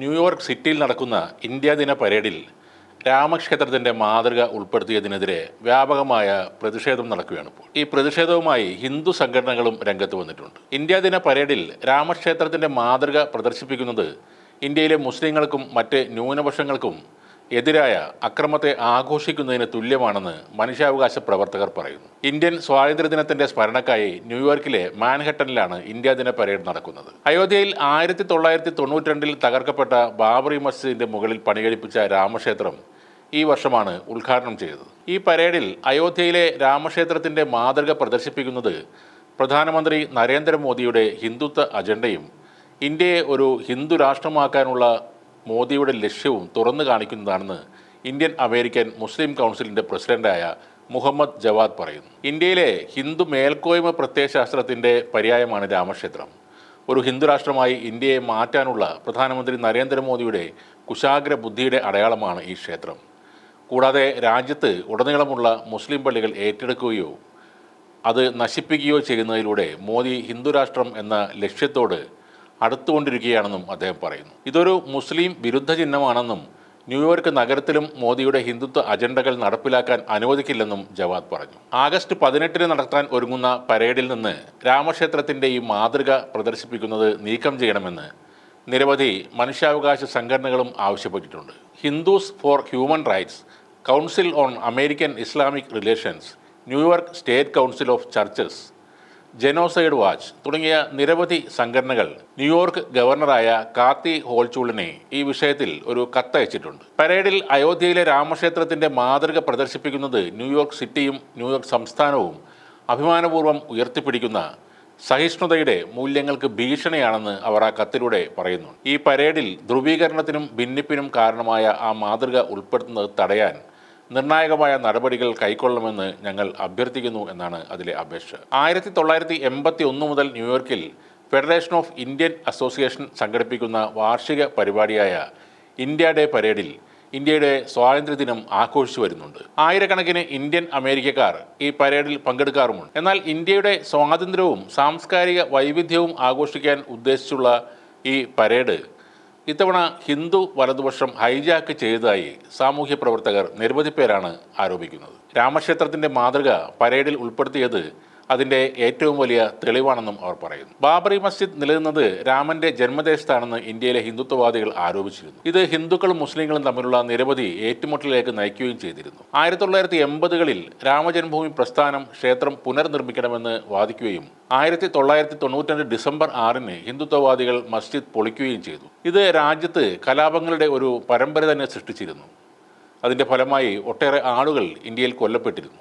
New York സിറ്റിയിൽ നടക്കുന്ന India ദിന പരേഡിൽ രാമക്ഷേത്രത്തിന്റെ മാതൃക ഉൾപ്പെടുത്തിയതിനെതിരെ വ്യാപകമായ പ്രതിഷേധം നടക്കുകയാണ് ഇപ്പോൾ. ഈ പ്രതിഷേധവുമായി ഹിന്ദു സംഘടനകളും രംഗത്ത് വന്നിട്ടുണ്ട്. ഇന്ത്യ ദിന പരേഡിൽ രാമക്ഷേത്രത്തിന്റെ മാതൃക പ്രദർശിപ്പിക്കുന്നത് ഇന്ത്യയിലെ മുസ്ലിങ്ങൾക്കും മറ്റ് ന്യൂനപക്ഷങ്ങൾക്കും എതിരായ അക്രമത്തെ ആഘോഷിക്കുന്നതിന് തുല്യമാണെന്ന് മനുഷ്യാവകാശ പ്രവർത്തകർ പറയുന്നു. ഇന്ത്യൻ സ്വാതന്ത്ര്യദിനത്തിന്റെ സ്മരണക്കായി ന്യൂയോർക്കിലെ മാൻഹട്ടനിലാണ് ഇന്ത്യാ ദിന പരേഡ് നടക്കുന്നത്. അയോധ്യയിൽ ആയിരത്തി തൊള്ളായിരത്തി തൊണ്ണൂറ്റിരണ്ടിൽ തകർക്കപ്പെട്ട ബാബറി മസ്ജിദിന്റെ മുകളിൽ പണികഴിപ്പിച്ച രാമക്ഷേത്രം ഈ വർഷമാണ് ഉദ്ഘാടനം ചെയ്തത്. ഈ പരേഡിൽ അയോധ്യയിലെ രാമക്ഷേത്രത്തിന്റെ മാതൃക പ്രദർശിപ്പിക്കുന്നത് പ്രധാനമന്ത്രി നരേന്ദ്രമോദിയുടെ ഹിന്ദുത്വ അജണ്ടയും ഇന്ത്യയെ ഒരു ഹിന്ദു രാഷ്ട്രമാക്കാനുള്ള മോദിയുടെ ലക്ഷ്യവും തുറന്നു കാണിക്കുന്നതാണെന്ന് ഇന്ത്യൻ അമേരിക്കൻ മുസ്ലിം കൗൺസിലിന്റെ പ്രസിഡന്റായ മുഹമ്മദ് ജവാദ് പറയുന്നു. ഇന്ത്യയിലെ ഹിന്ദു മേൽക്കോയ്മ പ്രത്യയശാസ്ത്രത്തിന്റെ പര്യായമാണ് രാമക്ഷേത്രം. ഒരു ഹിന്ദുരാഷ്ട്രമായി ഇന്ത്യയെ മാറ്റാനുള്ള പ്രധാനമന്ത്രി നരേന്ദ്രമോദിയുടെ കുശാഗ്ര ബുദ്ധിയുടെ അടയാളമാണ് ഈ ക്ഷേത്രം. കൂടാതെ രാജ്യത്ത് ഉടനീളമുള്ള മുസ്ലിം പള്ളികൾ ഏറ്റെടുക്കുകയോ അത് നശിപ്പിക്കുകയോ ചെയ്യുന്നതിലൂടെ മോദി ഹിന്ദുരാഷ്ട്രം എന്ന ലക്ഷ്യത്തോട് അടുത്തുകൊണ്ടിരിക്കുകയാണെന്നും അദ്ദേഹം പറയുന്നു. ഇതൊരു മുസ്ലിം വിരുദ്ധ ചിഹ്നമാണെന്നും ന്യൂയോർക്ക് നഗരത്തിലും മോദിയുടെ ഹിന്ദുത്വ അജണ്ടകൾ നടപ്പിലാക്കാൻ അനുവദിക്കില്ലെന്നും ജവാദ് പറഞ്ഞു. ആഗസ്റ്റ് പതിനെട്ടിന് നടത്താൻ ഒരുങ്ങുന്ന പരേഡിൽ നിന്ന് രാമക്ഷേത്രത്തിന്റെ ഈ മാതൃക പ്രദർശിപ്പിക്കുന്നത് നീക്കം ചെയ്യണമെന്ന് നിരവധി മനുഷ്യാവകാശ സംഘടനകളും ആവശ്യപ്പെട്ടിട്ടുണ്ട്. Hindus for human rights council on American Islamic relations New York state council of churches genocide watch തുടങ്ങിയ നിരവധി സംഘടനകൾ ന്യൂയോർക്ക് ഗവർണറായ കാത്തി ഹോൾചൂളിനെ ഈ വിഷയത്തിൽ ഒരു കത്തയച്ചിട്ടുണ്ട്. പരേഡിൽ അയോധ്യയിലെ രാമക്ഷേത്രത്തിന്റെ മാതൃക പ്രദർശിപ്പിക്കുന്നത് ന്യൂയോർക്ക് സിറ്റിയും ന്യൂയോർക്ക് സംസ്ഥാനവും അഭിമാനപൂർവം ഉയർത്തിപ്പിടിക്കുന്ന സഹിഷ്ണുതയുടെ മൂല്യങ്ങൾക്ക് ഭീഷണിയാണെന്ന് അവർ ആ കത്തിലൂടെ പറയുന്നു. ഈ പരേഡിൽ ധ്രുവീകരണത്തിനും ഭിന്നിപ്പിനും കാരണമായ ആ മാതൃക ഉൾപ്പെടുത്തുന്നത് തടയാൻ നിർണായകമായ നടപടികൾ കൈക്കൊള്ളണമെന്ന് ഞങ്ങൾ അഭ്യർത്ഥിക്കുന്നു എന്നാണ് അതിലെ അപേക്ഷ. ആയിരത്തി തൊള്ളായിരത്തി എൺപത്തി ഒന്ന് മുതൽ ന്യൂയോർക്കിൽ ഫെഡറേഷൻ ഓഫ് ഇന്ത്യൻ അസോസിയേഷൻ സംഘടിപ്പിക്കുന്ന വാർഷിക പരിപാടിയായ ഇന്ത്യ ഡേ പരേഡിൽ ഇന്ത്യയുടെ സ്വാതന്ത്ര്യദിനം ആഘോഷിച്ചു വരുന്നുണ്ട്. ആയിരക്കണക്കിന് ഇന്ത്യൻ അമേരിക്കക്കാർ ഈ പരേഡിൽ പങ്കെടുക്കാറുമുണ്ട്. എന്നാൽ ഇന്ത്യയുടെ സ്വാതന്ത്ര്യവും സാംസ്കാരിക വൈവിധ്യവും ആഘോഷിക്കാൻ ഉദ്ദേശിച്ചുള്ള ഈ പരേഡ് ഇത്തവണ ഹിന്ദു വലതുപക്ഷം ഹൈജാക്ക് ചെയ്തതായി സാമൂഹ്യ പ്രവർത്തകർ നിരവധി പേരാണ് ആരോപിക്കുന്നത്. രാമക്ഷേത്രത്തിന്റെ മാതൃക പരേഡിൽ ഉൾപ്പെടുത്തിയത് അതിന്റെ ഏറ്റവും വലിയ തെളിവാണെന്നും അവർ പറയുന്നു. ബാബറി മസ്ജിദ് നിലനിന്നത് രാമന്റെ ജന്മദേശത്താണെന്ന് ഇന്ത്യയിലെ ഹിന്ദുത്വവാദികൾ ആരോപിച്ചിരുന്നു. ഇത് ഹിന്ദുക്കളും മുസ്ലിങ്ങളും തമ്മിലുള്ള നിരവധി ഏറ്റുമുട്ടലിലേക്ക് നയിക്കുകയും ചെയ്തിരുന്നു. ആയിരത്തി തൊള്ളായിരത്തി എൺപതുകളിൽ രാമജന്മഭൂമി പ്രസ്ഥാനം ക്ഷേത്രം പുനർനിർമ്മിക്കണമെന്ന് വാദിക്കുകയും ആയിരത്തി തൊള്ളായിരത്തി തൊണ്ണൂറ്റിരണ്ട് ഡിസംബർ ആറിന് ഹിന്ദുത്വവാദികൾ മസ്ജിദ് പൊളിക്കുകയും ചെയ്തു. ഇത് രാജ്യത്ത് കലാപങ്ങളുടെ ഒരു പരമ്പര തന്നെ സൃഷ്ടിച്ചിരുന്നു. അതിന്റെ ഫലമായി ഒട്ടേറെ ആളുകൾ ഇന്ത്യയിൽ കൊല്ലപ്പെട്ടിരുന്നു.